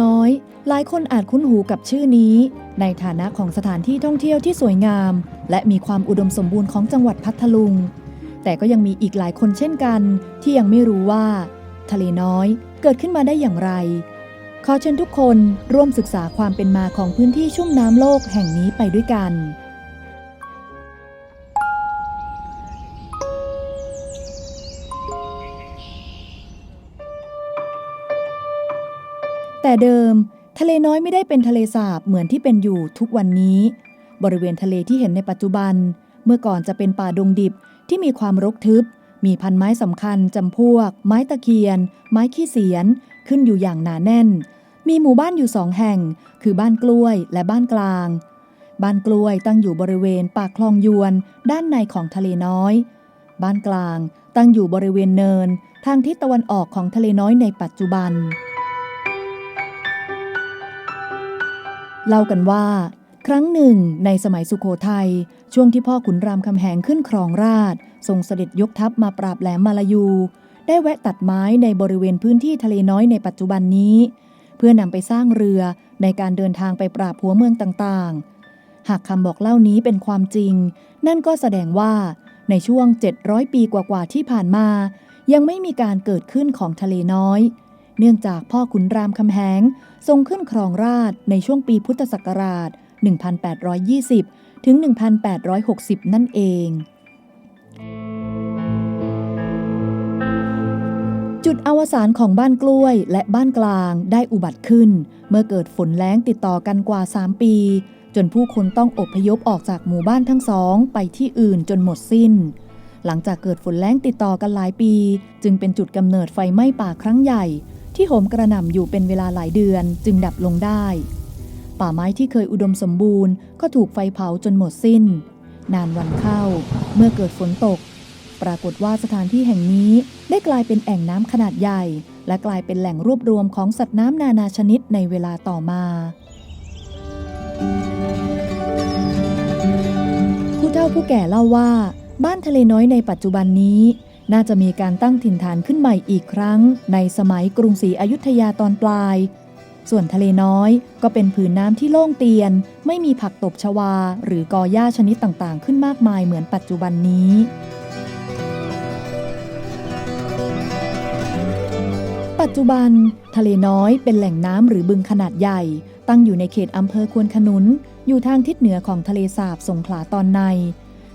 น้อย หลายคนอาจคุ้นหูกับชื่อนี้ ในฐานะของสถานที่ท่องเที่ยวที่สวยงาม และมีความอุดมสมบูรณ์ของจังหวัดพัทลุง แต่ก็ยังมีอีกหลายคนเช่นกัน ที่ยังไม่รู้ว่า ทะเลน้อยเกิดขึ้นมาได้อย่างไร ขอเชิญทุกคนร่วมศึกษาความเป็นมาของพื้นที่ชุ่มน้ำโลกแห่งนี้ไปด้วยกัน แต่เดิมทะเลน้อยไม่ได้เป็นทะเลสาบเหมือนที่เป็นอยู่ทุกวันนี้ บริเวณทะเลที่เห็นในปัจจุบัน เมื่อก่อนจะเป็นป่าดงดิบที่มีความรกทึบ มีพันไม้สำคัญจำพวก ไม้ตะเคียน ไม้ขี้เสียน ขึ้นอยู่อย่างหนาแน่น มีหมู่บ้านอยู่สองแห่ง คือบ้านกล้วยและบ้านกลาง บ้านกล้วยตั้งอยู่บริเวณปากคลองยวน ด้านในของทะเลน้อย บ้านกลางตั้งอยู่บริเวณเนิน ทางทิศตะวันออกของทะเลน้อยในปัจจุบัน เล่ากันว่า ครั้งหนึ่งในสมัยสุโขทัยช่วงที่พ่อขุนรามคำแหงขึ้นครองราชทรงเสด็จยกทัพมาปราบแหลมมาลายู ได้แวะตัดไม้ในบริเวณพื้นที่ทะเลน้อยในปัจจุบันนี้ เพื่อนำไปสร้างเรือในการเดินทางไปปราบหัวเมืองต่างๆ หากคำบอกเล่านี้เป็นความจริง นั่นก็แสดงว่าในช่วง 700 ปีกว่าๆที่ผ่านมา ยังไม่มีการเกิดขึ้นของทะเลน้อย เนื่องจากพ่อขุนรามคำแหงทรงขึ้นครองราชในช่วงปีพุทธศักราช 1820 ถึง 1860 นั่นเอง จุดอวสานของบ้านกล้วยและบ้านกลางได้อุบัติขึ้น เมื่อเกิดฝนแล้งติดต่อกันกว่า 3 ปี จนผู้คนต้องอพยพออกจากหมู่บ้านทั้งสองไปที่อื่นจนหมดสิ้นหลังจากเกิดฝนแล้งติดต่อกันหลายปี จึงเป็นจุดกำเนิดไฟไหม้ป่าครั้งใหญ่ ที่โหมกระหน่ำอยู่เป็นเวลาหลายเดือนจึงดับลงได้ ป่าไม้ที่เคยอุดมสมบูรณ์ ก็ถูกไฟเผาจนหมดสิ้น นานวันเข้า เมื่อเกิดฝนตก ปรากฏว่าสถานที่แห่งนี้ได้กลายเป็นแอ่งน้ำขนาดใหญ่ และกลายเป็นแหล่งรวบรวมของสัตว์น้ำนานาชนิดในเวลาต่อมาผู้เฒ่าผู้แก่เล่าว่า บ้านทะเลน้อยในปัจจุบันนี้ น่าจะมีการตั้งถิ่นฐานขึ้นใหม่อีกครั้ง ในสมัยกรุงศรีอยุธยาตอนปลาย ส่วนทะเลน้อยก็เป็นผืนน้ำที่โล่งเตียน ไม่มีผักตบชวา หรือกอหญ้าชนิดต่างๆ ขึ้นมากมายเหมือนปัจจุบันนี้ปัจจุบัน ทะเลน้อยเป็นแหล่งน้ำหรือบึงขนาดใหญ่ ตั้งอยู่ในเขตอำเภอควนขนุน อยู่ทางทิศเหนือของทะเลสาบสงขลาตอนใน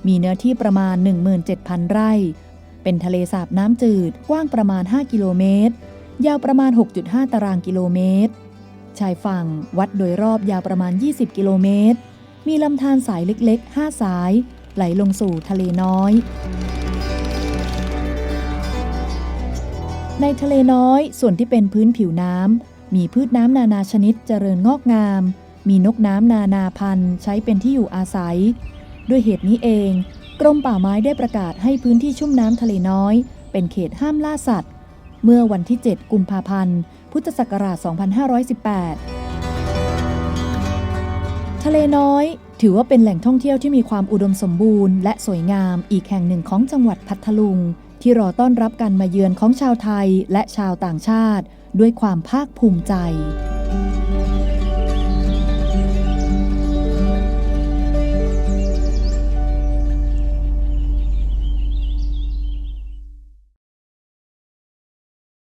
มีเนื้อที่ประมาณ 17,000 ไร่ เป็นทะเลสาบน้ำจืดกว้างประมาณ 5 กิโลเมตร ยาวประมาณ 6.5 ตารางกิโลเมตร ชายฝั่งวัดโดยรอบยาวประมาณ 20 กิโลเมตร มีลำธารสายเล็ก ๆ 5 สาย ไหลลงสู่ทะเลน้อย ในทะเลน้อยส่วนที่เป็นพื้นผิวน้ำ มีพืชน้ำนานาชนิดเจริญงอกงาม มีนกน้ำนานาพันธุ์ใช้เป็นที่อยู่อาศัย ด้วยเหตุนี้เอง กรมป่าไม้ได้ประกาศให้พื้นที่ชุ่มน้ำทะเลน้อย เป็นเขตห้ามล่าสัตว์ เมื่อวันที่ 7 กุมภาพันธ์ พุทธศักราช 2518 ทะเลน้อย ถือว่าเป็นแหล่งท่องเที่ยวที่มีความอุดมสมบูรณ์และสวยงามอีกแห่งหนึ่งของจังหวัดพัทลุง ที่รอต้อนรับการมาเยือนของชาวไทยและชาวต่างชาติ ด้วยความภาคภูมิใจ